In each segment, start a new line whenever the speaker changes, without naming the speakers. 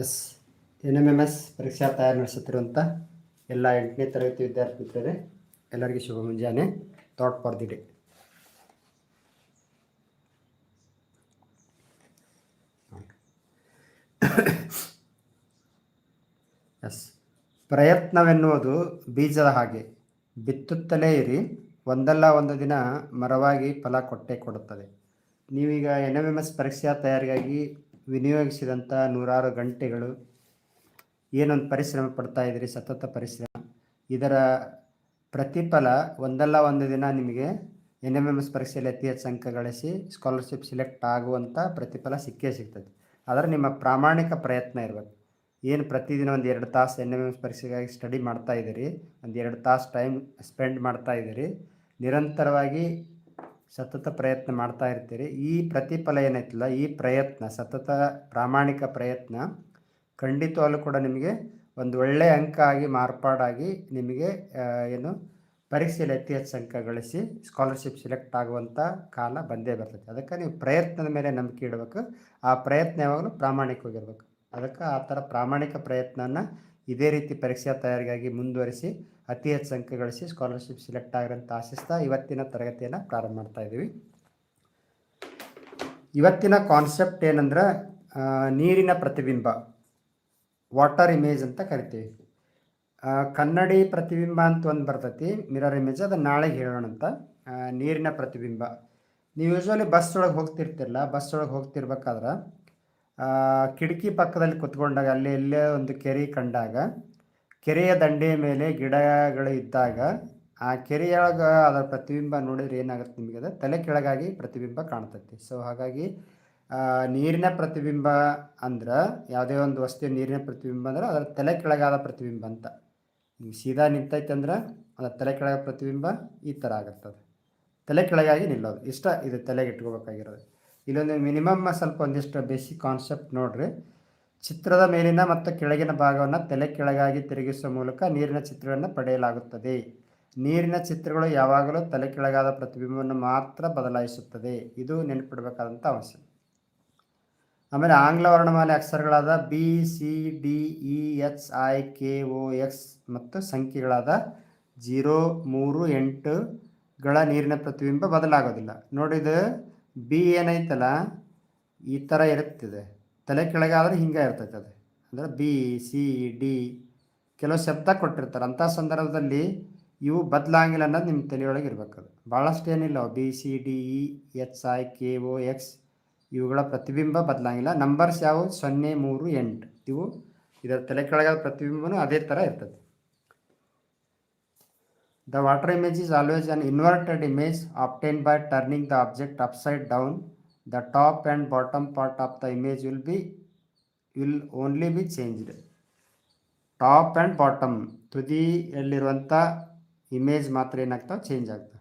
S N M M S ಪರೀಕ್ಷಾ ತಯಾರು ನಡೆಸುತ್ತಿರುವಂಥ ಎಲ್ಲ ಎಂಟನೇ ತರಗತಿ ವಿದ್ಯಾರ್ಥಿ ಮಿತ್ರರೇ ಎಲ್ಲರಿಗೂ ಶುಭ ಮುಂಜಾನೆ. ಥಾಟ್ ಫಾರ್ ಎಸ್, ಪ್ರಯತ್ನವೆನ್ನುವುದು ಬೀಜದ ಹಾಗೆ. ಬಿತ್ತುತ್ತಲೇ ಇರಿ, ಒಂದಲ್ಲ ಒಂದು ದಿನ ಮರವಾಗಿ ಫಲ ಕೊಟ್ಟೇ ಕೊಡುತ್ತದೆ. ನೀವೀಗ ಎನ್ ಎಂ ಎಂ ಎಸ್ ಪರೀಕ್ಷಾ ತಯಾರಿಗಾಗಿ ವಿನಿಯೋಗಿಸಿದಂಥ ನೂರಾರು ಗಂಟೆಗಳು ಏನೊಂದು ಪರಿಶ್ರಮ ಪಡ್ತಾ ಇದ್ದೀರಿ ಸತತ ಪರಿಶ್ರಮ? ಇದರ ಪ್ರತಿಫಲ ಒಂದಲ್ಲ ಒಂದು ದಿನ ನಿಮಗೆ ಎನ್ ಎಂ ಎಂ ಎಸ್ ಪರೀಕ್ಷೆಯಲ್ಲಿ ಅತಿ ಹೆಚ್ಚು ಅಂಕ ಗಳಿಸಿ ಸ್ಕಾಲರ್ಶಿಪ್ ಸಿಲೆಕ್ಟ್ ಆಗುವಂಥ ಪ್ರತಿಫಲ ಸಿಕ್ಕೇ ಸಿಗ್ತದೆ. ಆದರೆ ನಿಮ್ಮ ಪ್ರಾಮಾಣಿಕ ಪ್ರಯತ್ನ ಇರಬೇಕು. ಏನು ಪ್ರತಿದಿನ ಒಂದು ಎರಡು ತಾಸು ಎನ್ ಎಂ ಎಂ ಎಸ್ ಪರೀಕ್ಷೆಗಾಗಿ ಸ್ಟಡಿ ಮಾಡ್ತಾ ಇದ್ದೀರಿ, ಒಂದು ಎರಡು ತಾಸು ಟೈಮ್ ಸ್ಪೆಂಡ್ ಮಾಡ್ತಾ ಇದ್ದೀರಿ, ನಿರಂತರವಾಗಿ ಸತತ ಪ್ರಯತ್ನ ಮಾಡ್ತಾ ಇರ್ತೀರಿ. ಈ ಪ್ರತಿಫಲ ಏನೈತಿಲ್ಲ ಈ ಪ್ರಯತ್ನ, ಸತತ ಪ್ರಾಮಾಣಿಕ ಪ್ರಯತ್ನ ಖಂಡಿತವಾಗಲೂ ಕೂಡ ನಿಮಗೆ ಒಂದು ಒಳ್ಳೆಯ ಅಂಕ ಆಗಿ, ಮಾರ್ಪಾಡಾಗಿ ನಿಮಗೆ ಏನು ಪರೀಕ್ಷೆಯಲ್ಲಿ ಅತಿ ಹೆಚ್ಚು ಅಂಕ ಗಳಿಸಿ ಸ್ಕಾಲರ್ಶಿಪ್ ಸೆಲೆಕ್ಟ್ ಆಗುವಂಥ ಕಾಲ ಬಂದೇ ಬರ್ತದೆ. ಅದಕ್ಕೆ ನೀವು ಪ್ರಯತ್ನದ ಮೇಲೆ ನಂಬಿಕೆ ಇಡಬೇಕು. ಆ ಪ್ರಯತ್ನ ಯಾವಾಗಲೂ ಪ್ರಾಮಾಣಿಕವಾಗಿರ್ಬೇಕು. ಅದಕ್ಕೆ ಆ ಥರ ಪ್ರಾಮಾಣಿಕ ಪ್ರಯತ್ನನ ಇದೇ ರೀತಿ ಪರೀಕ್ಷಾ ತಯಾರಿಗಾಗಿ ಮುಂದುವರಿಸಿ ಅತಿ ಹೆಚ್ಚು ಅಂಕ ಗಳಿಸಿ ಸ್ಕಾಲರ್ಶಿಪ್ ಸಿಲೆಕ್ಟ್ ಆಗಿರಂತ ಆಶಿಸ್ತಾ ಇವತ್ತಿನ ತರಗತಿಯನ್ನು ಪ್ರಾರಂಭ ಮಾಡ್ತಾ ಇದ್ದೀವಿ. ಇವತ್ತಿನ ಕಾನ್ಸೆಪ್ಟ್ ಏನಂದ್ರೆ ನೀರಿನ ಪ್ರತಿಬಿಂಬ ವಾಟರ್ ಇಮೇಜ್ ಅಂತ ಕರಿತೀವಿ. ಕನ್ನಡಿ ಪ್ರತಿಬಿಂಬ ಅಂತ ಒಂದು ಬರ್ತೈತಿ ಮಿರರ್ ಇಮೇಜ್ ಅದನ್ನು ನಾಳೆಗೆ ಹೇಳೋಣ ಅಂತ. ನೀರಿನ ಪ್ರತಿಬಿಂಬ. ನೀವು ಯೂಶ್ವಲಿ ಬಸ್ ಒಳಗೆ ಹೋಗ್ತಿರ್ತಿರಲ್ಲ ಬಸ್ ಒಳಗೆ ಹೋಗ್ತಿರ್ಬೇಕಾದ್ರೆ ಕಿಟಕಿ ಪಕ್ಕದಲ್ಲಿ ಕುತ್ಕೊಂಡಾಗ ಅಲ್ಲಿ ಎಲ್ಲೇ ಒಂದು ಕೆರೆ ಕಂಡಾಗ, ಕೆರೆಯ ದಂಡೆಯ ಮೇಲೆ ಗಿಡಗಳು ಇದ್ದಾಗ ಆ ಕೆರೆಯೊಳಗೆ ಅದರ ಪ್ರತಿಬಿಂಬ ನೋಡಿದ್ರೆ ಏನಾಗುತ್ತೆ ನಿಮಗೆ ಅದು ತಲೆ ಕೆಳಗಾಗಿ ಪ್ರತಿಬಿಂಬ ಕಾಣ್ತೈತಿ. ಸೊ ಹಾಗಾಗಿ ನೀರಿನ ಪ್ರತಿಬಿಂಬ ಅಂದ್ರೆ ಯಾವುದೇ ಒಂದು ವಸ್ತು ನೀರಿನ ಪ್ರತಿಬಿಂಬ ಅಂದ್ರೆ ಅದರ ತಲೆ ಕೆಳಗಾದ ಪ್ರತಿಬಿಂಬ ಅಂತ. ಈಗ ಸೀದಾ ನಿಂತೈತೆ ಅಂದ್ರೆ ಅದರ ತಲೆ ಕೆಳಗ ಪ್ರತಿಬಿಂಬ ಈ ಥರ ಆಗುತ್ತದೆ. ತಲೆ ಕೆಳಗಾಗಿ ನಿಲ್ಲೋದು. ಇಷ್ಟ ಇದು ತಲೆಗೆ ಇಟ್ಕೋಬೇಕಾಗಿರೋದು. ಇಲ್ಲೊಂದು ಮಿನಿಮಮ್ ಸ್ವಲ್ಪ ಒಂದಿಷ್ಟು ಬೇಸಿಕ್ ಕಾನ್ಸೆಪ್ಟ್ ನೋಡ್ರಿ. ಚಿತ್ರದ ಮೇಲಿನ ಮತ್ತು ಕೆಳಗಿನ ಭಾಗವನ್ನು ತಲೆ ಕೆಳಗಾಗಿ ತಿರುಗಿಸುವ ಮೂಲಕ ನೀರಿನ ಚಿತ್ರಗಳನ್ನು ಪಡೆಯಲಾಗುತ್ತದೆ. ನೀರಿನ ಚಿತ್ರಗಳು ಯಾವಾಗಲೂ ತಲೆ ಕೆಳಗಾದ ಪ್ರತಿಬಿಂಬವನ್ನು ಮಾತ್ರ ಬದಲಾಯಿಸುತ್ತದೆ. ಇದು ನೆನಪಿಡಬೇಕಾದಂಥ ಅಂಶ. ಆಮೇಲೆ ಆಂಗ್ಲ ವರ್ಣಮಾಲೆ ಅಕ್ಷರಗಳಾದ B C D E H I K O X ಮತ್ತು ಸಂಖ್ಯೆಗಳಾದ ಜೀರೋ, ಮೂರು, ಎಂಟುಗಳ ನೀರಿನ ಪ್ರತಿಬಿಂಬ ಬದಲಾಗೋದಿಲ್ಲ. ನೋಡಿದು ಬಿ ಏನೈತಲ್ಲ? ಈ ಥರ ಇರುತ್ತಿದೆ. ತಲೆ ಕೆಳಗಾದ್ರೆ ಹಿಂಗೆ ಇರ್ತೈತೆ ಅದು ಅಂದರೆ ಬಿ, ಸಿ, ಡಿ ಕೆಲವು ಶಬ್ದ ಕೊಟ್ಟಿರ್ತಾರೆ. ಅಂಥ ಸಂದರ್ಭದಲ್ಲಿ ಇವು ಬದಲಾಗಿಲ್ಲ ಅನ್ನೋದು ನಿಮ್ಮ ತಲೆಯೊಳಗೆ ಇರಬೇಕು ಅದು. ಭಾಳಷ್ಟು ಏನಿಲ್ಲ. B, C, D, E, H, I, K O X ಇವುಗಳ ಪ್ರತಿಬಿಂಬ ಬದಲಾಗಿಲ್ಲ. ನಂಬರ್ಸ್ ಯಾವುವು ಸೊನ್ನೆ, ಮೂರು, ಎಂಟು. ಇವು ಇದರ ತಲೆ ಕೆಳಗಾದ ಪ್ರತಿಬಿಂಬನೂ ಅದೇ ಥರ ಇರ್ತದೆ. The water image is always an inverted image obtained by turning the object upside down. The top and bottom part of the image will be will only be changed. Top and bottom ತುದಿಯಲ್ಲಿರುವಂಥ image ಮಾತ್ರ ಏನಾಗ್ತಾವೆ change ಆಗ್ತವೆ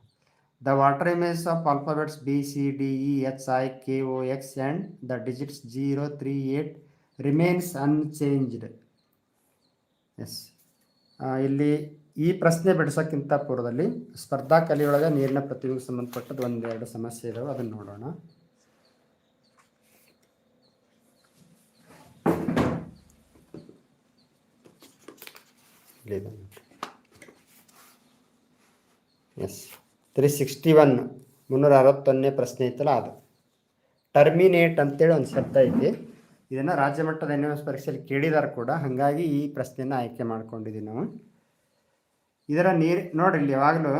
the water image of alphabets B C D E H I K O X and the digits zero three eight remains unchanged yes ಇಲ್ಲಿ ಈ ಪ್ರಶ್ನೆ ಬಿಡಿಸೋಕ್ಕಿಂತ ಪೂರ್ವದಲ್ಲಿ ಸ್ಪರ್ಧಾ ಕಲೆಯೊಳಗೆ ನೀರಿನ ಪ್ರತಿಭೆಗೆ ಸಂಬಂಧಪಟ್ಟದ್ದು ಒಂದೆರಡು ಸಮಸ್ಯೆ ಇದಾವೆ, ಅದನ್ನು ನೋಡೋಣ. ಎಸ್ ತ್ರೀ ಸಿಕ್ಸ್ಟಿ ಒನ್ ಮುನ್ನೂರ ಅರವತ್ತೊಂದನೇ ಪ್ರಶ್ನೆ ಇತ್ತಲ್ಲ ಅದು. ಟರ್ಮಿನೇಟ್ ಅಂತೇಳಿ ಒಂದು ಶಬ್ದ ಐತಿ. ಇದನ್ನು ರಾಜ್ಯಮಟ್ಟದ ಎನ್ ಎಸ್ ಪರೀಕ್ಷೆಯಲ್ಲಿ ಕೇಳಿದಾರೆ ಕೂಡ. ಹಾಗಾಗಿ ಈ ಪ್ರಶ್ನೆಯನ್ನು ಆಯ್ಕೆ ಮಾಡ್ಕೊಂಡಿದ್ದೀವಿ ನಾವು. ಇದರ ನೀರು, ನೋಡ್ರಿ ಇಲ್ಲಿ ಯಾವಾಗಲೂ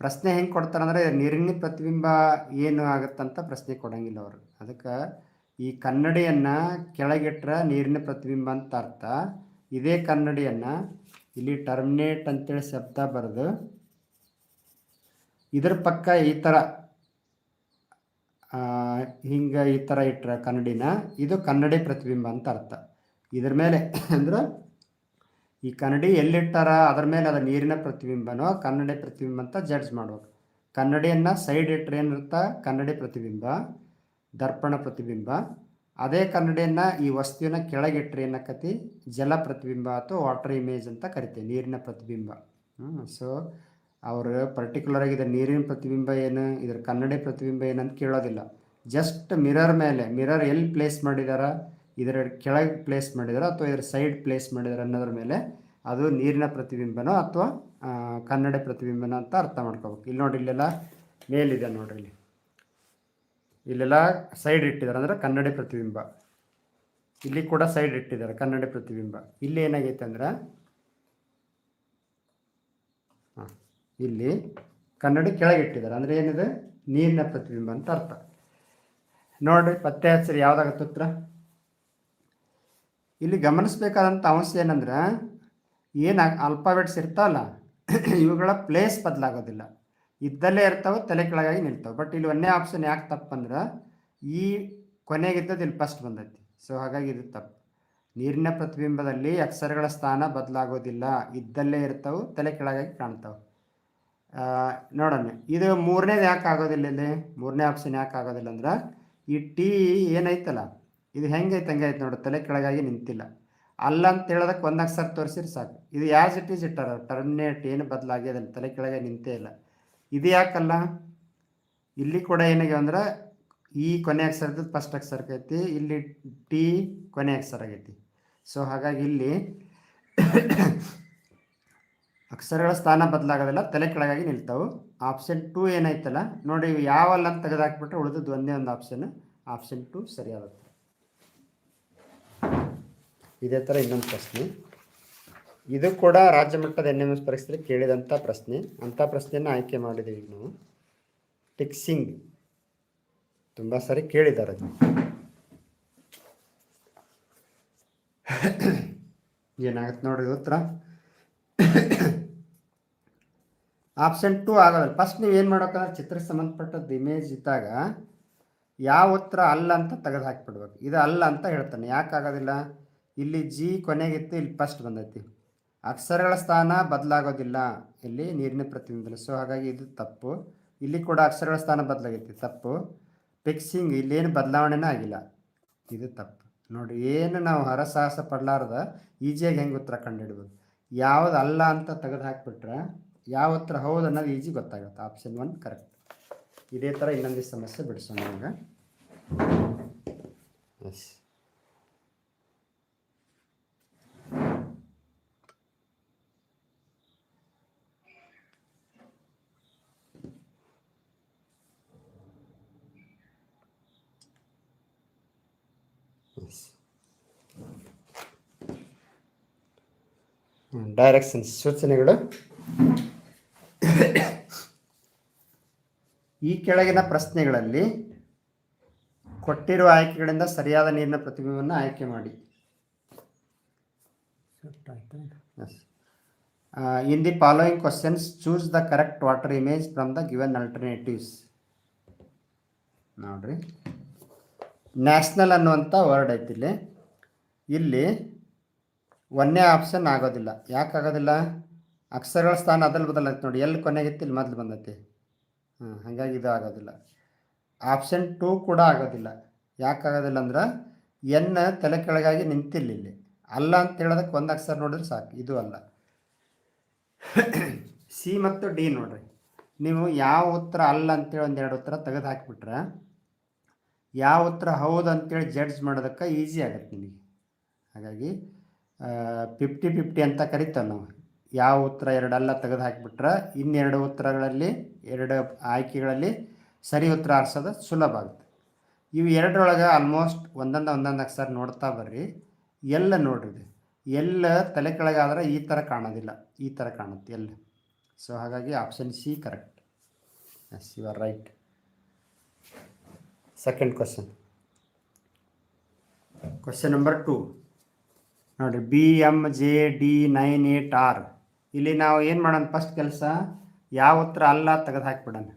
ಪ್ರಶ್ನೆ ಹೆಂಗೆ ಕೊಡ್ತಾರಂದ್ರೆ ನೀರಿನ ಪ್ರತಿಬಿಂಬ ಏನು ಆಗುತ್ತಂತ ಪ್ರಶ್ನೆ ಕೊಡಂಗಿಲ್ಲ ಅವರು. ಅದಕ್ಕೆ ಈ ಕನ್ನಡಿಯನ್ನು ಕೆಳಗಿಟ್ರೆ ನೀರಿನ ಪ್ರತಿಬಿಂಬ ಅಂತ ಅರ್ಥ. ಇದೇ ಕನ್ನಡಿಯನ್ನು ಇಲ್ಲಿ ಟರ್ಮಿನೇಟ್ ಅಂತೇಳಿ ಶಬ್ದ ಬರೆದು ಇದ್ರ ಪಕ್ಕ ಈ ಥರ ಹಿಂಗೆ ಈ ಥರ ಇಟ್ಟರೆ ಕನ್ನಡಿನ, ಇದು ಕನ್ನಡಿ ಪ್ರತಿಬಿಂಬ ಅಂತ ಅರ್ಥ. ಇದ್ರ ಮೇಲೆ ಅಂದ್ರೆ ಈ ಕನ್ನಡಿ ಎಲ್ಲಿಟ್ಟಾರ ಅದ್ರ ಮೇಲೆ ಅದು ನೀರಿನ ಪ್ರತಿಬಿಂಬನೋ, ಕನ್ನಡಿ ಪ್ರತಿಬಿಂಬ ಅಂತ ಜಡ್ಜ್ ಮಾಡ್ಬೇಕು. ಕನ್ನಡಿಯನ್ನು ಸೈಡ್ ಇಟ್ಟರೆ ಏನಿರುತ್ತ? ಕನ್ನಡಿ ಪ್ರತಿಬಿಂಬ, ದರ್ಪಣ ಪ್ರತಿಬಿಂಬ. ಅದೇ ಕನ್ನಡಿಯನ್ನು ಈ ವಸ್ತುವಿನ ಕೆಳಗಿಟ್ಟರೆ ಏನಕ್ಕತಿ ಜಲ ಪ್ರತಿಬಿಂಬ ಅಥವಾ ವಾಟರ್ ಇಮೇಜ್ ಅಂತ ಕರಿತೀವಿ, ನೀರಿನ ಪ್ರತಿಬಿಂಬ. ಸೊ ಅವರು ಪರ್ಟಿಕ್ಯುಲರ್ ಆಗಿ ಇದರ ನೀರಿನ ಪ್ರತಿಬಿಂಬ ಏನು, ಇದರ ಕನ್ನಡಿ ಪ್ರತಿಬಿಂಬ ಏನಂತ ಕೇಳೋದಿಲ್ಲ. ಜಸ್ಟ್ ಮಿರರ್ ಮೇಲೆ ಮಿರರ್ ಎಲ್ಲಿ ಪ್ಲೇಸ್ ಮಾಡಿದಾರ? ಇದರ ಕೆಳಗೆ ಪ್ಲೇಸ್ ಮಾಡಿದಾರೆ ಅಥವಾ ಇದರ ಸೈಡ್ ಪ್ಲೇಸ್ ಮಾಡಿದಾರೆ ಅನ್ನೋದ್ರ ಮೇಲೆ ಅದು ನೀರಿನ ಪ್ರತಿಬಿಂಬನೋ ಅಥವಾ ಕನ್ನಡ ಪ್ರತಿಬಿಂಬನ ಅಂತ ಅರ್ಥ ಮಾಡ್ಕೋಬೇಕು. ಇಲ್ಲಿ ನೋಡಿ ಇಲ್ಲೆಲ್ಲ ಮೇಲಿದೆ ನೋಡ್ರಿ ಇಲ್ಲಿ. ಇಲ್ಲೆಲ್ಲ ಸೈಡ್ ಇಟ್ಟಿದ್ದಾರೆ ಅಂದರೆ ಕನ್ನಡ ಪ್ರತಿಬಿಂಬ. ಇಲ್ಲಿ ಕೂಡ ಸೈಡ್ ಇಟ್ಟಿದ್ದಾರೆ ಕನ್ನಡ ಪ್ರತಿಬಿಂಬ. ಇಲ್ಲಿ ಏನಾಗೈತೆ ಅಂದ್ರೆ ಇಲ್ಲಿ ಕನ್ನಡಿ ಕೆಳಗೆ ಇಟ್ಟಿದ್ದಾರೆ. ಅಂದರೆ ಏನಿದೆ? ನೀರಿನ ಪ್ರತಿಬಿಂಬ ಅಂತ ಅರ್ಥ. ನೋಡಿರಿ, ಪತ್ತೆ ಹಚ್ಚಿರಿ, ಯಾವ್ದಾಗತ್ತೆ ಉತ್ತರ? ಇಲ್ಲಿ ಗಮನಿಸಬೇಕಾದಂಥ ಅಂಶ ಏನಂದ್ರೆ, ಏನು ಅಲ್ಫಾಬೆಟ್ಸ್ ಇರ್ತಾವಲ್ಲ, ಇವುಗಳ ಪ್ಲೇಸ್ ಬದಲಾಗೋದಿಲ್ಲ. ಇದ್ದಲ್ಲೇ ಇರ್ತಾವೆ, ತಲೆ ಕೆಳಗಾಗಿ ನಿಲ್ತಾವೆ. ಬಟ್ ಇಲ್ಲಿ ಒಂದೇ ಆಪ್ಷನ್ ಯಾಕೆ ತಪ್ಪಂದ್ರೆ, ಈ ಕೊನೆಗಿದ್ದದ್ದು ಇಲ್ಲಿ ಫಸ್ಟ್ ಬಂದೈತಿ. ಸೊ ಹಾಗಾಗಿ ಇದು ತಪ್ಪು. ನೀರಿನ ಪ್ರತಿಬಿಂಬದಲ್ಲಿ ಅಕ್ಷರಗಳ ಸ್ಥಾನ ಬದಲಾಗೋದಿಲ್ಲ. ಇದ್ದಲ್ಲೇ ಇರ್ತಾವೆ, ತಲೆ ಕೆಳಗಾಗಿ ಕಾಣ್ತಾವೆ. ನೋಡೋಣ. ಇದು ಮೂರನೇದು ಯಾಕೆ ಆಗೋದಿಲ್ಲ ಇಲ್ಲಿ? ಮೂರನೇ ಆಪ್ಷನ್ ಯಾಕೆ ಆಗೋದಿಲ್ಲ ಅಂದ್ರೆ, ಈ ಟಿ ಏನೈತಲ್ಲ ಇದು ಹೆಂಗೈತೆ ಹಂಗೆ ಐತೆ ನೋಡಿ, ತಲೆ ಕೆಳಗಾಗಿ ನಿಂತಿಲ್ಲ. ಅಲ್ಲ ಅಂತ ಹೇಳೋದಕ್ಕೆ ಒಂದು ಅಕ್ಷರ ತೋರಿಸಿದ್ರೆ ಸಾಕು. ಇದು ಯಾಸ್ ಇಟ್ ಈಸ್ ಇಟ್ಟಾರ ಟರ್ಮಿನೇಟ್ ಏನು ಬದಲಾಗ್ಯದಲ್ಲ ತಲೆ ಕೆಳಗೆ ನಿಂತೇ ಇಲ್ಲ. ಇದು ಯಾಕಲ್ಲ? ಇಲ್ಲಿ ಕೂಡ ಏನಾಗ್ಯಾವ ಅಂದ್ರೆ ಈ ಕೊನೆ ಅಕ್ಷರದ್ದು ಫಸ್ಟ್ ಅಕ್ಷರ ಆಗೈತಿ, ಇಲ್ಲಿ ಟಿ ಕೊನೆ ಅಕ್ಷರ ಆಗೈತಿ. ಸೊ ಹಾಗಾಗಿ ಇಲ್ಲಿ ಅಕ್ಷರಗಳ ಸ್ಥಾನ ಬದಲಾಗೋದಿಲ್ಲ, ತಲೆ ಕೆಳಗಾಗಿ ನಿಲ್ತಾವೆ. ಆಪ್ಷನ್ ಟೂ ಏನೈತಲ್ಲ ನೋಡಿ ಯಾವ ಯಾವಲ್ಲ ಅಂತ ತೆಗೆದಾಕ್ಬಿಟ್ರೆ ಉಳಿದದ್ದು ಒಂದೇ ಒಂದು ಆಪ್ಷನ್ ಆಪ್ಷನ್ ಟು ಸರಿಯಾದ ಉತ್ತರ. ಇದೇ ಥರ ಇನ್ನೊಂದು ಪ್ರಶ್ನೆ. ಇದು ಕೂಡ ರಾಜ್ಯ ಮಟ್ಟದ ಎನ್ ಎಂ ಎಸ್ ಪರೀಕ್ಷೆಯಲ್ಲಿ ಕೇಳಿದಂಥ ಪ್ರಶ್ನೆ. ಅಂಥ ಪ್ರಶ್ನೆಯನ್ನು ಆಯ್ಕೆ ಮಾಡಿದ್ದೀವಿ ಈಗ ನಾವು. ಟಿಕ್ಸಿಂಗ್ ತುಂಬ ಸಾರಿ ಕೇಳಿದ್ದಾರೆ ಏನಾಗುತ್ತೆ ನೋಡ್ರಿ ಉತ್ತರ. ಆಪ್ಷನ್ ಟು ಆಗೋದಿಲ್ಲ ಫಸ್ಟ್ ನೀವು ಏನು ಮಾಡ್ಬೇಕಂದ್ರೆ ಚಿತ್ರಕ್ಕೆ ಸಂಬಂಧಪಟ್ಟದ್ದು ಇಮೇಜ್ ಇದ್ದಾಗ ಯಾವ ಉತ್ತರ ಅಲ್ಲ ಅಂತ ತೆಗೆದು ಹಾಕಿಬಿಡ್ಬೇಕು ಇದು ಅಲ್ಲ ಅಂತ ಹೇಳ್ತಾನೆ. ಯಾಕೆ ಆಗೋದಿಲ್ಲ? ಇಲ್ಲಿ ಜಿ ಕೊನೆಗಿತ್ತು ಇಲ್ಲಿ ಫಸ್ಟ್ ಬಂದೈತಿ. ಅಕ್ಷರಗಳ ಸ್ಥಾನ ಬದಲಾಗೋದಿಲ್ಲ ಇಲ್ಲಿ ನೀರಿನ ಪ್ರತಿನಿಧಿ ಸೊ ಹಾಗಾಗಿ ಇದು ತಪ್ಪು. ಇಲ್ಲಿ ಕೂಡ ಅಕ್ಷರಗಳ ಸ್ಥಾನ ಬದಲಾಗೈತಿ, ತಪ್ಪು. ಫಿಕ್ಸಿಂಗ್ ಇಲ್ಲೇನು ಬದಲಾವಣೆನೇ ಆಗಿಲ್ಲ. ಇದು ತಪ್ಪು. ನೋಡಿ, ಏನು ನಾವು ಹರಸಾಹಸ ಪಡಲಾರ್ದ ಈಜಿಯಾಗಿ ಹೆಂಗೆ ಉತ್ತರ ಕಂಡುಹಿಡ್ಬೋದು ಯಾವ್ದು ಅಲ್ಲ ಅಂತ ತೆಗೆದು ಹಾಕಿಬಿಟ್ರೆ ಯಾವ ಉತ್ತರ ಹೌದು ಅನ್ನೋದು ಈಜಿ ಗೊತ್ತಾಗುತ್ತೆ. ಆಪ್ಷನ್ ಒನ್ ಕರೆಕ್ಟ್ ಇದೇ ಥರ ಇನ್ನೊಂದು ಸಮಸ್ಯೆ ಬಿಡಿಸೋಣ ನಮಗೆ ಎಸ್ ಡೈರೆಕ್ಷನ್ಸ್ ಸೂಚನೆಗಳು. ಈ ಕೆಳಗಿನ ಪ್ರಶ್ನೆಗಳಲ್ಲಿ ಕೊಟ್ಟಿರುವ ಆಯ್ಕೆಗಳಿಂದ ಸರಿಯಾದ ನೀರಿನ ಪ್ರತಿಬಿಂಬವನ್ನು ಆಯ್ಕೆ ಮಾಡಿ. In the following questions choose the correct water image from the given alternatives ನೋಡ್ರಿ. ನ್ಯಾಷನಲ್ ಅನ್ನುವಂಥ ವರ್ಡ್ ಐತಿ ಇಲ್ಲಿ. ಇಲ್ಲಿ ಒಂದೇ ಆಪ್ಷನ್ ಆಗೋದಿಲ್ಲ. ಯಾಕೆ ಆಗೋದಿಲ್ಲ? ಅಕ್ಷರಗಳ ಸ್ಥಾನ ಅದಲ್ಲಿ ಬದಲಾಯ್ತು ನೋಡಿ. ಎಲ್ಲಿ ಕೊನೆಗಿತ್ತು ಇಲ್ಲಿ ಮೊದಲು ಬಂದೈತಿ. ಹಾಂ, ಹಾಗಾಗಿ ಇದು ಆಗೋದಿಲ್ಲ. ಆಪ್ಷನ್ ಟೂ ಕೂಡ ಆಗೋದಿಲ್ಲ. ಯಾಕೆ ಆಗೋದಿಲ್ಲ ಅಂದ್ರೆ ಎನ್ ತಲೆ ಕೆಳಗಾಗಿ ನಿಂತಿಲ್ಲ ಇಲ್ಲಿ. ಅಲ್ಲ ಅಂತ ಹೇಳೋದಕ್ಕೆ ಒಂದು ಅಕ್ಷರ ನೋಡಿದ್ರೆ ಸಾಕು. ಇದು ಅಲ್ಲ. ಸಿ ಮತ್ತು ಡಿ ನೋಡ್ರಿ. ನೀವು ಯಾವ ಉತ್ತರ ಅಲ್ಲ ಅಂತೇಳಿ ಒಂದೆರಡು ಉತ್ತರ ತೆಗೆದು ಹಾಕಿಬಿಟ್ರೆ, ಯಾವ ಉತ್ತರ ಹೌದು ಅಂತೇಳಿ ಜಡ್ಜ್ ಮಾಡೋದಕ್ಕೆ ಈಸಿ ಆಗುತ್ತೆ ನಿಮಗೆ. ಹಾಗಾಗಿ ಫಿಫ್ಟಿ ಫಿಫ್ಟಿ ಅಂತ ಕರಿತೇವೆ ನಾವು ಯಾವ ಉತ್ತರ ಎರಡೆಲ್ಲ ತೆಗೆದು ಹಾಕಿಬಿಟ್ರೆ ಇನ್ನೆರಡು ಉತ್ತರಗಳಲ್ಲಿ, ಎರಡು ಆಯ್ಕೆಗಳಲ್ಲಿ ಸರಿ ಉತ್ತರ ಆರಿಸೋದು ಸುಲಭ ಆಗುತ್ತೆ. ಇವು ಎರಡರೊಳಗೆ ಆಲ್ಮೋಸ್ಟ್ ಒಂದೊಂದು ಒಂದೊಂದು ಅಕ್ಷರ ನೋಡ್ತಾ ಬರ್ರಿ. ಎಲ್ಲ ನೋಡ್ರಿ ಎಲ್ಲ ತಲೆ ಕೆಳಗಾದ್ರೆ ಈ ಥರ ಕಾಣೋದಿಲ್ಲ. ಈ ಥರ ಕಾಣುತ್ತೆ ಎಲ್ಲ ಸೊ ಹಾಗಾಗಿ option C correct yes you are right second question question number two ನೋಡಿ B M J D nine eight R ಇಲ್ಲಿ ನಾವು ಏನು ಮಾಡೋಣ ಫಸ್ಟ್ ಕೆಲಸ? ಯಾವ ಉತ್ತರ ಅಲ್ಲ ತೆಗೆದು ಹಾಕಿಬಿಡೋಣ.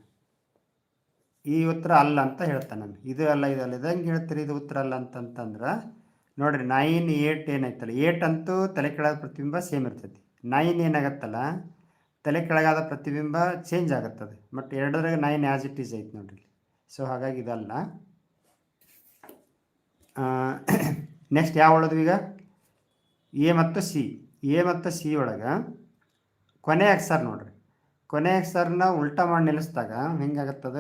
ಈ ಉತ್ತರ ಅಲ್ಲ ಅಂತ ಹೇಳ್ತಾನೆ ನಾನು. ಇದು ಅಲ್ಲ ಇದಲ್ಲ ಇದಂಗೆ ಇದು ಹೇಳ್ತೀರಿ, ಇದು ಉತ್ತರ ಅಲ್ಲ ಅಂತಂತಂದ್ರೆ ನೋಡಿರಿ ನೈನ್ ಏಟ್ ಏನಾಯ್ತಲ್ಲ? ಏಟ್ ಅಂತೂ ತಲೆ ಕೆಳಗಾದ ಪ್ರತಿಬಿಂಬ ಸೇಮ್ ಇರ್ತೈತಿ. ನೈನ್ ಏನಾಗತ್ತಲ್ಲ? ತಲೆ ಕೆಳಗಾದ ಪ್ರತಿಬಿಂಬ ಚೇಂಜ್ ಆಗುತ್ತದೆ. ಬಟ್ ಎರಡರಾಗ ನೈನ್ ಆ್ಯಸ್ ಇಟ್ ಈಸ್ ಐತಿ ನೋಡಿರಿ ಸೊ ಹಾಗಾಗಿ ಇದಲ್ಲ. ನೆಕ್ಸ್ಟ್ ಯಾವ ಉಳಿದ್ವು ಈಗ? ಎ ಮತ್ತು ಸಿ, ಎ ಮತ್ತು ಸಿ ಒಳಗೆ ಕೊನೆ ಅಕ್ಷರ ನೋಡ್ರಿ. ಕೊನೆ ಅಕ್ಷರನ ಉಲ್ಟಾ ಮಾಡಿ ನಿಲ್ಲಿಸಿದಾಗ ಹೆಂಗಾಗತ್ತದ?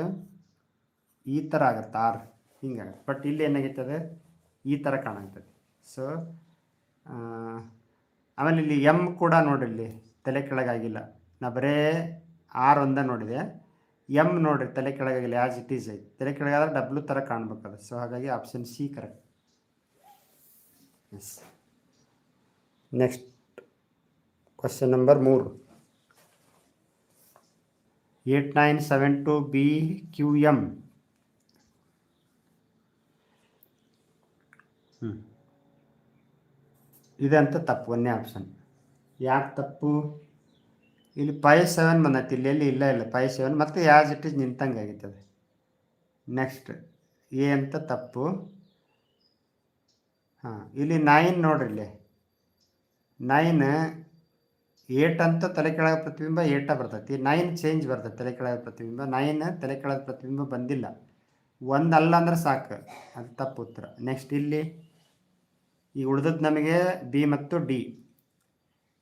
ಈ ಥರ ಆಗತ್ತೆ, ಆರ್. ಹಿಂಗಾಗತ್ತೆ. ಬಟ್ ಇಲ್ಲಿ ಏನಾಗೈತದೆ? ಈ ಥರ ಕಾಣಾಗ್ತದೆ. ಸೊ ಆಮೇಲೆ ಇಲ್ಲಿ ಎಂ ಕೂಡ ನೋಡ್ರಿ ಇಲ್ಲಿ ತಲೆ ಕೆಳಗಾಗಿಲ್ಲ. ನಾ ಬರೇ ಆರ್ ಒಂದ ನೋಡಿದೆ. ಎಂ ನೋಡ್ರಿ ತಲೆ ಕೆಳಗಾಗಿಲ್ಲ ಆ್ಯಸ್ ಇಟ್ ಈಸ್ ಐತಿ ತಲೆ ಕೆಳಗಾದ್ರೆ ಡಬ್ಲ್ಯೂ ಥರ ಕಾಣ್ಬೇಕದು. ಸೊ ಹಾಗಾಗಿ option C correct yes next question number ಮೂರು. Eight nine seven two B Q M ಹ್ಞೂ ಇದಂತ ತಪ್ಪು, ಒಂದೇ ಆಪ್ಷನ್ ಯಾಕೆ ತಪ್ಪು? ಇಲ್ಲಿ ಫೈ ಸೆವೆನ್ ಬಂದೈತಿ, ಇಲ್ಲಿ ಎಲ್ಲಿ ಇಲ್ಲ ಇಲ್ಲ ಫೈ ಸೆವೆನ್ ಮತ್ತು ಯಾಜ್ ಇಟ್ ಇಸ್ ನಿಂತಂಗೆ ಆಗಿತ್ತದೆ ನೆಕ್ಸ್ಟ್ ಎ ಅಂತ ತಪ್ಪು. ಹಾಂ, ಇಲ್ಲಿ ನೈನ್ ನೋಡ್ರಿ ಇಲ್ಲಿ. ನೈನ್ ಏಟ್ ಅಂತ ತಲೆ ಕೆಳಗೆ ಪ್ರತಿಬಿಂಬ ಏಟ ಬರ್ತೈತಿ. ನೈನ್ ಚೇಂಜ್ ಬರ್ತದೆ ತಲೆ ಕೆಳಗೆ ಪ್ರತಿಬಿಂಬ. ನೈನ್ ತಲೆ ಕೆಳಗೆ ಪ್ರತಿಬಿಂಬ ಬಂದಿಲ್ಲ. ಒಂದಲ್ಲ ಅಂದ್ರೆ ಸಾಕು. ಅದು ತಪ್ಪು ಉತ್ತರ. ನೆಕ್ಸ್ಟ್ ಇಲ್ಲಿ ಈಗ ಉಳ್ದದ್ದು ನಮಗೆ ಬಿ ಮತ್ತು ಡಿ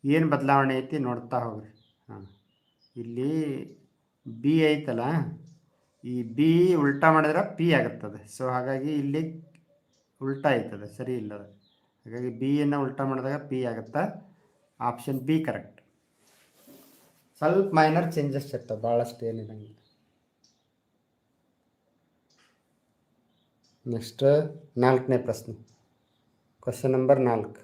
ಏನು ಬದಲಾವಣೆ ಐತಿ ನೋಡ್ತಾ ಹೋಗ್ರಿ. ಹಾಂ. ಇಲ್ಲಿ ಬಿ ಐತಲ್ಲ, ಈ ಬಿ ಉಲ್ಟಾ ಮಾಡಿದ್ರೆ ಪಿ ಆಗುತ್ತದೆ ಸೊ ಹಾಗಾಗಿ ಇಲ್ಲಿ ಉಲ್ಟಾ ಐತದೆ. ಸರಿ ಇಲ್ಲ ಅದು ಬಿ ಅನ್ನು ಉಲ್ಟಾ ಮಾಡಿದಾಗ ಪಿ ಆಗುತ್ತಾ? ಆಪ್ಷನ್ ಬಿ ಕರೆಕ್ಟ್ ಸ್ವಲ್ಪ ಮೈನರ್ ಚೇಂಜಸ್ ಇರ್ತವೆ ಭಾಳಷ್ಟು ಏನಿರಂಗಿಲ್ಲ ನೆಕ್ಸ್ಟ್ ನಾಲ್ಕನೇ ಪ್ರಶ್ನೆ. ಕ್ವಶನ್ ನಂಬರ್ ನಾಲ್ಕು.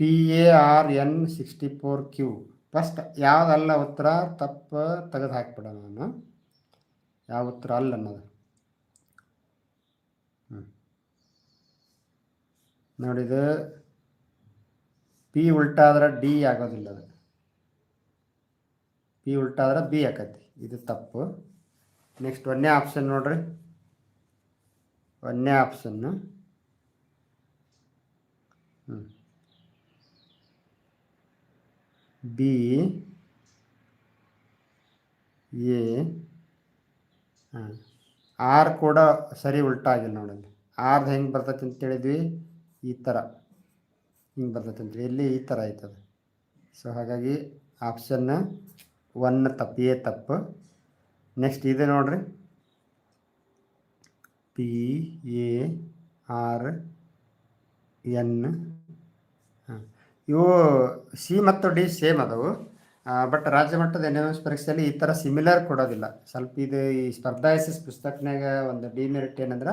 P A R N sixty four Q first ಯಾವುದಲ್ಲ ಉತ್ತರ, ತಪ್ಪು ತೆಗೆದು ಹಾಕ್ಬಿಡೋಣ ನಾನು. ಯಾವ ಉತ್ತರ ಅಲ್ಲ ಅನ್ನೋದು. ಹ್ಞೂ ನೋಡಿದು ಪಿ ಉಲ್ಟಾದ್ರೆ ಡಿ ಆಗೋದಿಲ್ಲ ಅದು. ಪಿ ಉಲ್ಟಾದ್ರೆ ಬಿ ಆಕತಿ. ಇದು ತಪ್ಪು. ನೆಕ್ಸ್ಟ್ ಒಂದನೇ ಆಪ್ಷನ್ ನೋಡ್ರಿ. ಒಂದನೇ ಆಪ್ಷನ್ನು ಹ್ಞೂ ಬಿ ಎ ಹಾಂ ಆರ್ ಕೂಡ ಸರಿ ಉಲ್ಟಾ ನೋಡಿ ಆರ್ದು ಹೆಂಗೆ ಬರ್ತೈತೆ ಅಂತ ಹೇಳಿದ್ವಿ, ಈ ಥರ ಹಿಂಗೆ ಬರ್ತೈತೆ ಅಂತ ಇಲ್ಲಿ ಈ ಥರ ಆಯ್ತದೆ. ಸೊ ಹಾಗಾಗಿ ಆಪ್ಷನ್ ಒನ್ ತಪ್ಪು ಎ ತಪ್ಪು. ನೆಕ್ಸ್ಟ್ ಇದೆ ನೋಡ್ರಿ. ಪಿ ಎ ಆರ್ ಎನ್ ಇವು ಸಿ ಮತ್ತು ಡಿ ಸೇಮ್ ಅದಾವು. ಬಟ್ ರಾಜ್ಯ ಮಟ್ಟದ ಎನ್ ಎಂ ಎಸ್ ಪರೀಕ್ಷೆಯಲ್ಲಿ ಈ ಥರ ಸಿಮಿಲರ್ ಕೊಡೋದಿಲ್ಲ. ಸ್ವಲ್ಪ ಇದು ಈ ಸ್ಪರ್ಧಾ ಎಸ್ ಎಸ್ ಪುಸ್ತಕನಾಗ ಒಂದು ಡಿಮೆರಿಟ್ ಏನಂದ್ರೆ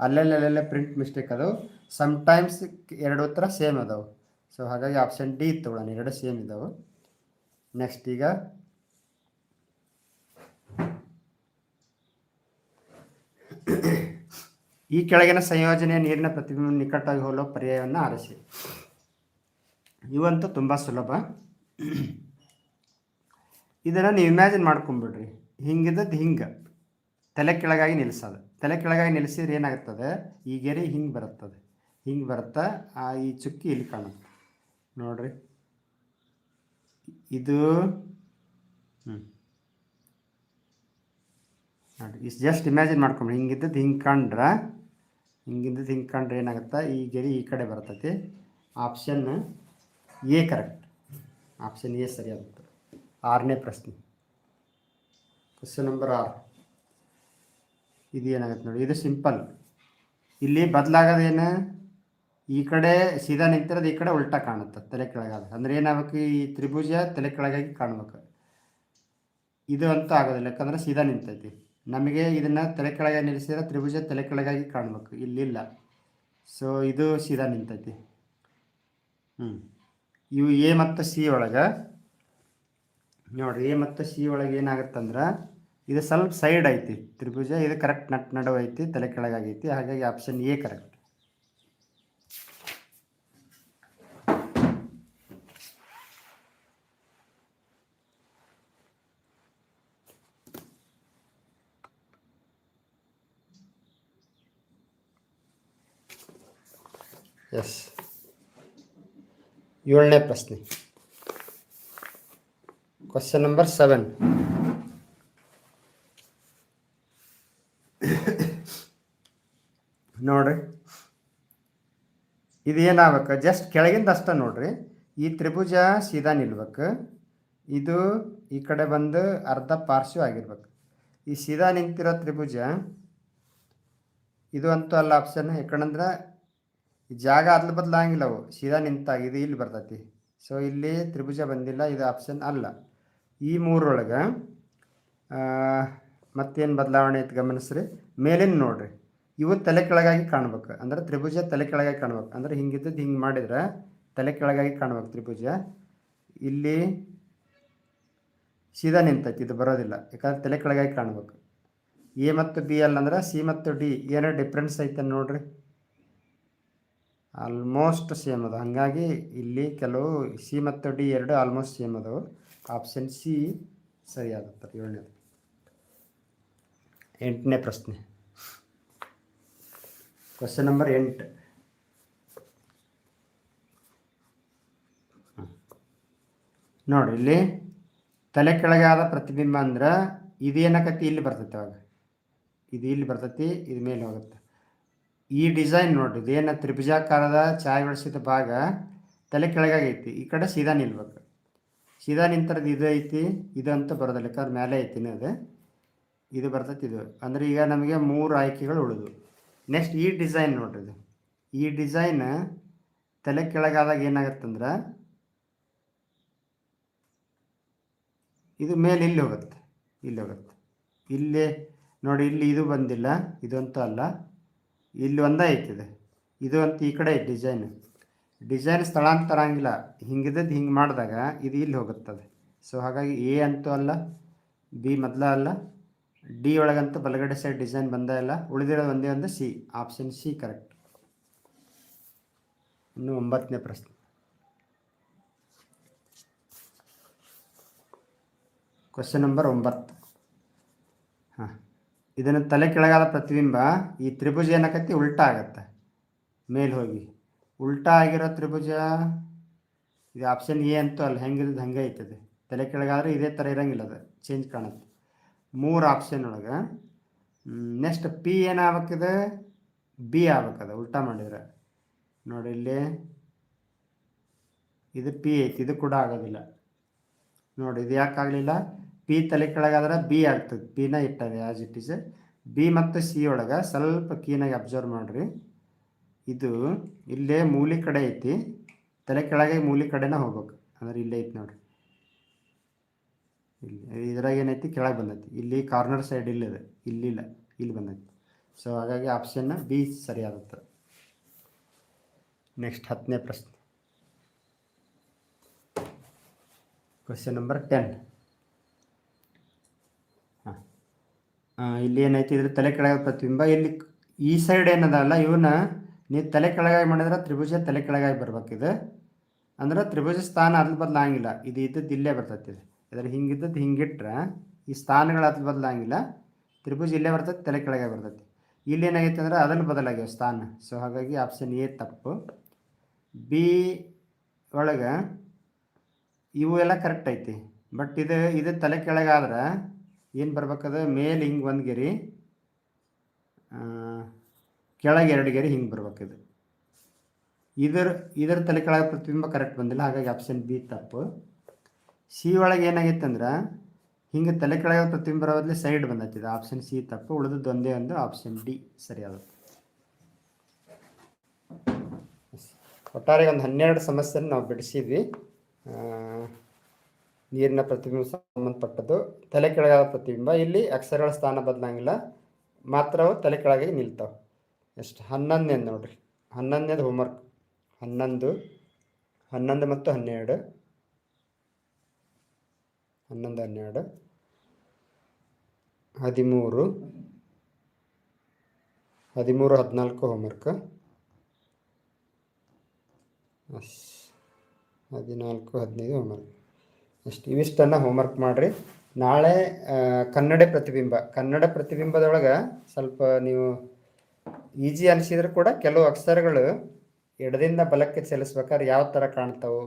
ಅಲ್ಲೆಲ್ಲ ಅಲ್ಲೆಲ್ಲ ಪ್ರಿಂಟ್ ಮಿಸ್ಟೇಕ್ ಅದಾವು. ಸಮ್ಟೈಮ್ಸ್ ಎರಡು ಉತ್ತರ ಸೇಮ್ ಅದಾವು. ಸೊ ಹಾಗಾಗಿ ಆಪ್ಷನ್ ಡಿ ತಗೊಳ್ಳೋಣ ಎರಡು ಸೇಮ್ ಇದಾವೆ ನೆಕ್ಸ್ಟ್ ಈಗ ಈ ಕೆಳಗಿನ ಸಂಯೋಜನೆಯ ನೀರಿನ ಪ್ರತಿಬಿಂಬ ನಿಕಟವಾಗಿ ಹೋಲುವ ಪರ್ಯಾಯವನ್ನು ಆರಿಸಿ. ಇವಂತೂ ತುಂಬ ಸುಲಭ. ಇದನ್ನು ನೀವು ಇಮ್ಯಾಜಿನ್ ಮಾಡ್ಕೊಂಬಿಡ್ರಿ. ಹಿಂಗಿದ್ದದ್ದು ಹಿಂಗೆ. ತಲೆ ಕೆಳಗಾಗಿ ನಿಲ್ಲಿಸೋದು ತಲೆ ಕೆಳಗಾಗಿ ನಿಲ್ಲಿಸಿದ್ರೆ ಏನಾಗ್ತದೆ? ಈ ಗೆರೆ ಹಿಂಗೆ ಬರುತ್ತದೆ. ಹಿಂಗೆ ಬರುತ್ತಾ? ಆ ಈ ಚುಕ್ಕಿ ಇಲ್ಲಿ ಕಾಣುತ್ತೆ. ನೋಡ್ರಿ. ಇದು ಹ್ಞೂ ನೋಡಿ ಇಸ್ ಜಸ್ಟ್ ಇಮ್ಯಾಜಿನ್ ಮಾಡ್ಕೊಂಬಿಡಿ ಹಿಂಗಿದ್ದದ್ದು ಹಿಂಗೆ ಕಂಡ್ರೆ ಹಿಂಗಿದ್ದದ್ದು ಹಿಂಗೆ ಕಂಡ್ರೆ ಏನಾಗುತ್ತೆ? ಈ ಗೆರೆ ಈ ಕಡೆ ಬರ್ತೈತಿ. Option A correct. Option A ಉತ್ತರ. ಆರನೇ ಪ್ರಶ್ನೆ. ಕ್ವಶನ್ ನಂಬರ್ ಆರು. ಇದು ಏನಾಗುತ್ತೆ ನೋಡಿ, ಇದು ಸಿಂಪಲ್ ಇಲ್ಲಿ ಬದಲಾಗೋದೇನು ಈ ಕಡೆ ಸೀದಾ ನಿಂತಿರೋದು ಈ ಕಡೆ ಉಲ್ಟಾ ಕಾಣುತ್ತೆ, ತಲೆ ಕೆಳಗಾದ. ಅಂದ್ರೆ ಏನಾಗಬೇಕು? ಈ ತ್ರಿಭುಜ ತಲೆ ಕೆಳಗಾಗಿ ಕಾಣಬೇಕು. ಇದು ಅಂತೂ ಆಗೋದಿಲ್ಲ, ಯಾಕಂದ್ರೆ ಸೀದಾ ನಿಂತೈತಿ. ನಮಗೆ ಇದನ್ನು ತಲೆ ಕೆಳಗೆ ನಿಲ್ಲಿಸಿದ್ರೆ ತ್ರಿಭುಜ ತಲೆ ಕೆಳಗಾಗಿ ಕಾಣಬೇಕು, ಇಲ್ಲಿಲ್ಲ. ಸೊ ಇದು ಸೀದಾ ನಿಂತೈತಿ. ಹ್ಞೂ ಇವು ಎ ಮತ್ತು ಸಿ ಒಳಗೆ. ನೋಡ್ರಿ, ಎ ಮತ್ತು ಸಿ ಒಳಗೆ ಏನಾಗುತ್ತಂದ್ರೆ ಇದು ಸ್ವಲ್ಪ ಸೈಡ್ ಐತಿ ತ್ರಿಭುಜ, ಇದು ಕರೆಕ್ಟ್ ನಟ್ ನಡುವೆ ಐತಿ, ತಲೆ ಕೆಳಗಾಗೈತಿ, ಹಾಗಾಗಿ ಆಪ್ಷನ್ ಎ ಕರೆಕ್ಟ್. ಎಸ್ ಏಳನೇ ಪ್ರಶ್ನೆ. ಕ್ವಶನ್ ನಂಬರ್ ಸೆವೆನ್ ನೋಡ್ರಿ. ಇದು ಏನಾಗಬೇಕು? ಜಸ್ಟ್ ಕೆಳಗಿಂದ ಅಷ್ಟ ನೋಡ್ರಿ. ಈ ತ್ರಿಭುಜ ಸೀದಾ ನಿಲ್ಬೇಕು. ಇದು ಈ ಕಡೆ ಬಂದು ಅರ್ಧ ಪಾರ್ಶ್ವ ಆಗಿರ್ಬೇಕು. ಈ ಸೀದಾ ನಿಂತಿರೋ ತ್ರಿಭುಜ, ಇದು ಅಂತೂ ಅಲ್ಲ ಆಪ್ಷನ್ ಯಾಕಂದ್ರೆ ಜಾಗ ಅದ್ಲ ಬದಲಾಗಿಲ್ಲ ಅವು. ಸೀದಾ ನಿಂತಾಗ ಇದು ಇಲ್ಲಿ ಬರ್ತೈತಿ. ಸೊ ಇಲ್ಲಿ ತ್ರಿಭುಜ ಬಂದಿಲ್ಲ, ಇದು ಆಪ್ಷನ್ ಅಲ್ಲ. ಈ ಮೂರೊಳಗೆ ಮತ್ತೇನು ಬದಲಾವಣೆ ಐತೆ ಗಮನಿಸ್ರಿ. ಮೇಲಿನ ನೋಡ್ರಿ. ಇವು ತಲೆ ಕೆಳಗಾಗಿ ಕಾಣ್ಬೇಕು. ಅಂದ್ರೆ ತ್ರಿಭುಜ ತಲೆ ಕೆಳಗಾಗಿ ಕಾಣ್ಬೇಕು. ಅಂದ್ರೆ ಹಿಂಗಿದ್ದದ್ದು ಹಿಂಗೆ ಮಾಡಿದ್ರೆ ತಲೆ ಕೆಳಗಾಗಿ ಕಾಣ್ಬೇಕು ತ್ರಿಭುಜ. ಇಲ್ಲಿ ಸೀದಾ ನಿಂತೈತಿ, ಇದು ಬರೋದಿಲ್ಲ. ಯಾಕಂದ್ರೆ ತಲೆ ಕೆಳಗಾಗಿ ಕಾಣ್ಬೇಕು. ಎ ಮತ್ತು ಬಿ ಅಲ್ಲ ಅಂದ್ರೆ ಸಿ ಮತ್ತು ಡಿ ಏನೋ ಡಿಫ್ರೆನ್ಸ್ ಐತೆ ನೋಡ್ರಿ. ಆಲ್ಮೋಸ್ಟ್ ಸೇಮ್ ಅದು. ಹಾಗಾಗಿ ಇಲ್ಲಿ ಕೆಲವು ಸಿ ಮತ್ತು ಡಿ ಎರಡು ಆಲ್ಮೋಸ್ಟ್ ಸೇಮ್ ಅದು. ಆಪ್ಷನ್ ಸಿ ಸರಿ ಆಗುತ್ತೆ ಏಳನೇದು. ಎಂಟನೇ ಪ್ರಶ್ನೆ. ಕ್ವಶನ್ ನಂಬರ್ ಎಂಟು. ನೋಡಿ, ಇಲ್ಲಿ ತಲೆ ಕೆಳಗೆ ಆದ ಪ್ರತಿಬಿಂಬ ಅಂದ್ರೆ ಇದೇನಕತಿ ಇಲ್ಲಿ ಬರ್ತೈತೆ ಅವಾಗ. ಇದು ಇಲ್ಲಿ ಬರ್ತೈತಿ, ಇದು ಮೇಲೆ ಹೋಗುತ್ತೆ. ಈ ಡಿಸೈನ್ ನೋಡ್ರಿ ಇದೇನು ತ್ರಿಭುಜಾಕಾರದ ಚಾಯ್ ಬೆಳೆಸಿದ ಭಾಗ ತಲೆ ಕೆಳಗಾಗೈತಿ, ಈ ಕಡೆ ಸೀದಾ ನಿಲ್ಬೇಕು. ಸೀದಾ ನಿಂತರದ್ದು ಇದು ಐತಿ ಇದು ಅಂತ ಬರೋದಿಲ್ಲ ಯಾಕಂದ್ರೆ ಮೇಲೆ ಐತಿ ಅದು. ಇದು ಬರ್ತೈತಿ ಇದು. ಅಂದ್ರೆ ಈಗ ನಮಗೆ ಮೂರು ಆಯ್ಕೆಗಳು ಉಳಿದು ನೆಕ್ಸ್ಟ್ ಈ ಡಿಸೈನ್ ನೋಡ್ರಿ ಇದು. ಈ ಡಿಸೈನ್ ತಲೆ ಕೆಳಗಾದಾಗ ಏನಾಗತ್ತಂದ್ರೆ, ಇದು ಮೇಲೆ ಇಲ್ಲಿ ಹೋಗುತ್ತೆ ಇಲ್ಲಿ ಹೋಗುತ್ತೆ. ಇಲ್ಲಿ, ನೋಡಿ, ಇಲ್ಲಿ ಇದು ಬಂದಿಲ್ಲ, ಇದಂತೂ ಅಲ್ಲ. ಇಲ್ಲಿ ಒಂದೇ ಐತಿದೆ. ಇದು ಅಂತ ಈ ಕಡೆ ಐತಿ ಡಿಸೈನ್ ಡಿಸೈನ್ ಸ್ಥಳಾಂತರ ಆಗಿಲ್ಲ. ಹಿಂಗಿದ್ದದ್ದು ಹಿಂಗೆ ಮಾಡಿದಾಗ ಇದು ಇಲ್ಲಿ ಹೋಗುತ್ತದೆ. ಸೊ ಹಾಗಾಗಿ ಎ ಅಂತೂ ಅಲ್ಲ ಬಿ ಮೊದಲ ಅಲ್ಲ ಡಿ ಒಳಗಂತೂ ಬಲಗಡೆ ಸೈಡ್ ಡಿಸೈನ್ ಬಂದೇ ಇಲ್ಲ. ಉಳಿದಿರೋದು ಒಂದೇ ಒಂದು ಸಿ ಆಪ್ಷನ್ ಸಿ ಕರೆಕ್ಟ್ ಇನ್ನು ಒಂಬತ್ತನೇ ಪ್ರಶ್ನೆ. ಕ್ವಶನ್ ನಂಬರ್ ಒಂಬತ್ತು. ಹಾಂ. ಇದನ್ನು ತಲೆ ಕೆಳಗಾದ ಪ್ರತಿಬಿಂಬ ಈ ತ್ರಿಭುಜ ಏನಕತ್ತಿ ಉಲ್ಟಾ ಆಗತ್ತೆ ಮೇಲೆ ಹೋಗಿ. ಉಲ್ಟಾ ಆಗಿರೋ ತ್ರಿಭುಜ, ಇದು ಆಪ್ಷನ್ ಎ ಅಂತೂ ಅಲ್ಲ, ಹೆಂಗಿರೋದು ಹಂಗೆ ಐತದೆ. ತಲೆ ಕೆಳಗಾದ್ರೆ ಇದೇ ಥರ ಇರಂಗಿಲ್ಲ ಅದು ಚೇಂಜ್ ಕಾಣುತ್ತೆ. ಮೂರು ಆಪ್ಷನ್ ಒಳಗೆ ನೆಕ್ಸ್ಟ್ ಪಿ ಏನಾಗಬೇಕಿದೆ ಬಿ ಆಗ್ಬೇಕದ? ಉಲ್ಟಾ ಮಾಡಿದ್ರೆ. ನೋಡಿ ಇಲ್ಲಿ. ಇದು ಪಿ ಐತಿ, ಇದು ಕೂಡ ಆಗೋದಿಲ್ಲ. ನೋಡಿ, ಇದು ಯಾಕೆ ಆಗಲಿಲ್ಲ ಪಿ ತಲೆ ಕೆಳಗಾದ್ರೆ ಬಿ ಆಗ್ತದೆ. ಪಿನ ಇಟ್ಟದೆ ಆಸ್ ಇಟ್ ಈಸ್ ಬಿ ಮತ್ತು ಸಿ ಒಳಗೆ ಸ್ವಲ್ಪ ಕೀನಾಗಿ ಅಬ್ಸರ್ವ್ ಮಾಡಿರಿ. ಇದು ಇಲ್ಲೇ ಮೂಲಿ ಕಡೆ ಐತಿ. ತಲೆ ಕೆಳಗೆ ಮೂಲಿ ಕಡೆನ ಹೋಗ್ಬೇಕು. ಅಂದ್ರೆ ಇಲ್ಲೇ ಐತಿ ನೋಡ್ರಿ. ಇಲ್ಲಿ ಇದ್ರಾಗ ಏನೈತಿ? ಕೆಳಗೆ ಬಂದೈತಿ. ಇಲ್ಲಿ ಕಾರ್ನರ್ ಸೈಡ್ ಇಲ್ಲಿದೆ ಇಲ್ಲಿಲ್ಲ ಇಲ್ಲಿ ಬಂದೈತಿ. ಸೊ ಹಾಗಾಗಿ ಆಪ್ಷನ್ನ ಬಿ ಸರಿಯಾಗುತ್ತೆ ನೆಕ್ಸ್ಟ್ ಹತ್ತನೇ ಪ್ರಶ್ನೆ. ಕ್ವಶನ್ ನಂಬರ್ ಟೆನ್ ಇಲ್ಲಿ ಏನೈತಿ ಇದ್ರ ತಲೆ ಕೆಳಗೆ ಪ್ರತಿಬಿಂಬ. ಇಲ್ಲಿ ಈ ಸೈಡ್ ಏನದಲ್ಲ ಇವನ್ನ ನೀವು ತಲೆ ಕೆಳಗಾಗಿ ಮಾಡಿದ್ರೆ ತ್ರಿಭುಜ ತಲೆ ಕೆಳಗಾಗಿ ಬರ್ಬೇಕಿದು ಅಂದ್ರೆ ತ್ರಿಭುಜ ಸ್ಥಾನ ಅದ್ಲು ಬದಲಾಗಿಲ್ಲ. ಇದು ಇದ್ದದ್ದು ಇಲ್ಲೇ ಬರ್ತೈತಿ ಇದ್ರ ಹಿಂಗಿದ್ದದ್ದು ಹಿಂಗಿಟ್ರೆ ಈ ಸ್ಥಾನಗಳು ಅದ್ಲು ಬದಲಾಗಿಲ್ಲ. ತ್ರಿಭುಜ ಇಲ್ಲೇ ಬರ್ತೈತಿ, ತಲೆ ಕೆಳಗೆ ಬರ್ತೈತಿ. ಇಲ್ಲಿ ಏನಾಗೈತೆ ಅಂದ್ರೆ ಅದನ್ನು ಬದಲಾಗ್ಯಾವ ಸ್ಥಾನ. ಸೊ ಹಾಗಾಗಿ ಆಪ್ಷನ್ ಎ ತಪ್ಪು. ಬಿ ಒಳಗೆ ಇವು ಎಲ್ಲ ಕರೆಕ್ಟ್ ಐತಿ. ಬಟ್ ಇದು ಇದು ತಲೆ ಕೆಳಗಾದ್ರೆ ಏನು ಬರ್ಬೇಕದ? ಮೇಲೆ ಹಿಂಗೆ ಒಂದು ಗೆರೆ ಕೆಳಗೆ ಎರಡು ಗೆರಿ ಹಿಂಗೆ ಬರ್ಬೇಕಿದು. ಇದರ ಇದರ ತಲೆ ಕೆಳಗೆ ಪ್ರತಿಬಿಂಬ ಕರೆಕ್ಟ್ ಬಂದಿಲ್ಲ, ಹಾಗಾಗಿ ಆಪ್ಷನ್ ಬಿ ತಪ್ಪು. ಸಿ ಒಳಗೆ ಏನಾಗಿತ್ತಂದ್ರೆ ಹಿಂಗೆ ತಲೆ ಕೆಳಗೆ ಪ್ರತಿಬಿಂಬ ಬರೋದ್ಲಿ ಸೈಡ್ ಬಂದತ್ತಿದೆ ಆಪ್ಷನ್ ಸಿ ತಪ್ಪು, ಉಳಿದದ್ದು ಒಂದೇ ಒಂದು ಆಪ್ಷನ್ ಡಿ ಸರಿಯಾದ. ಒಟ್ಟಾರೆ ಒಂದು ಹನ್ನೆರಡು ಸಮಸ್ಯೆನ ನಾವು ಬಿಡಿಸಿದ್ವಿ. ನೀರಿನ ಪ್ರತಿಬಿಂಬ ಸಂಬಂಧಪಟ್ಟದ್ದು. ತಲೆ ಕೆಳಗಾದ ಪ್ರತಿಬಿಂಬ, ಇಲ್ಲಿ ಅಕ್ಷರಗಳ ಸ್ಥಾನ ಬದಲಾಗಿಲ್ಲ. ಮಾತ್ರ ಅವು ತಲೆ ಕೆಳಗೆ ನಿಲ್ತಾವೆ. ಎಷ್ಟು ಹನ್ನೊಂದನೇದು ನೋಡ್ರಿ. ಹನ್ನೊಂದನೇದು ಹೋಮ್ವರ್ಕ್ ಹನ್ನೊಂದು ಹನ್ನೊಂದು ಮತ್ತು ಹನ್ನೆರಡು. ಹನ್ನೊಂದು, ಹನ್ನೆರಡು. ಹದಿಮೂರು. ಹದಿಮೂರು, ಹದಿನಾಲ್ಕು ಹೋಮ್ವರ್ಕ್ ಹದಿನಾಲ್ಕು, ಹದಿನೈದು ಹೋಮ್ವರ್ಕ್ ಅಷ್ಟು ಇವಿಷ್ಟನ್ನು ಹೋಮ್ವರ್ಕ್ ಮಾಡಿರಿ. ನಾಳೆ ಕನ್ನಡ ಪ್ರತಿಬಿಂಬ. ಕನ್ನಡ ಪ್ರತಿಬಿಂಬದೊಳಗೆ ಸ್ವಲ್ಪ ನೀವು ಈಜಿ ಅನಿಸಿದ್ರು ಕೂಡ ಕೆಲವು ಅಕ್ಷರಗಳು ಎಡದಿಂದ ಬಲಕ್ಕೆ ಚಲಿಸ್ಬೇಕಾದ್ರೆ ಯಾವ ಥರ ಕಾಣ್ತಾವೆ,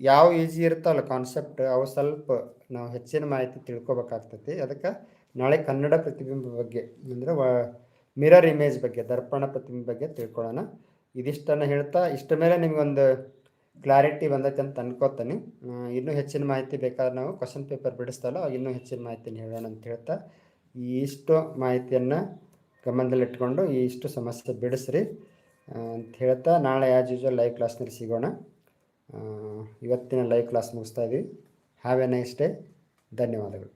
ಯಾವ ಈಜಿ ಇರ್ತಾವಲ್ಲ ಕಾನ್ಸೆಪ್ಟ್ ಅವು ಸ್ವಲ್ಪ ನಾವು ಹೆಚ್ಚಿನ ಮಾಹಿತಿ ತಿಳ್ಕೊಬೇಕಾಗ್ತೈತಿ. ಅದಕ್ಕೆ ನಾಳೆ ಕನ್ನಡ ಪ್ರತಿಬಿಂಬ ಬಗ್ಗೆ, ಅಂದರೆ ಮಿರರ್ ಇಮೇಜ್ ಬಗ್ಗೆ, ದರ್ಪಣ ಪ್ರತಿಬಿಂಬ ಬಗ್ಗೆ ತಿಳ್ಕೊಳ್ಳೋಣ. ಇದಿಷ್ಟನ್ನು ಹೇಳ್ತಾ ಇಷ್ಟ ಮೇಲೆ ನಿಮಗೊಂದು ಕ್ಲಾರಿಟಿ ಬಂದೈತೆ ಅಂತ ಅನ್ಕೋತಾನೆ. ಇನ್ನೂ ಹೆಚ್ಚಿನ ಮಾಹಿತಿ ಬೇಕಾದ್ರೆ ನಾವು ಕ್ವಶನ್ ಪೇಪರ್ ಬಿಡಿಸ್ತಲ್ಲ ಇನ್ನೂ ಹೆಚ್ಚಿನ ಮಾಹಿತಿನ ಹೇಳೋಣ ಅಂತ ಹೇಳ್ತಾ, ಇಷ್ಟು ಮಾಹಿತಿಯನ್ನು ಗಮನದಲ್ಲಿಟ್ಕೊಂಡು ಇಷ್ಟು ಸಮಸ್ಯೆ ಬಿಡಿಸ್ರಿ ಅಂತ ಹೇಳ್ತಾ, ನಾಳೆ ಆ್ಯಸ್ ಯೂಶ್ವಲ್ ಲೈವ್ ಕ್ಲಾಸ್ನಲ್ಲಿ ಸಿಗೋಣ. ಇವತ್ತಿನ ಲೈವ್ ಕ್ಲಾಸ್ ಮುಗಿಸ್ತಾ ಇದ್ದೀವಿ ಹ್ಯಾವ್ ಎ ನೈಸ್ ಡೇ ಧನ್ಯವಾದಗಳು.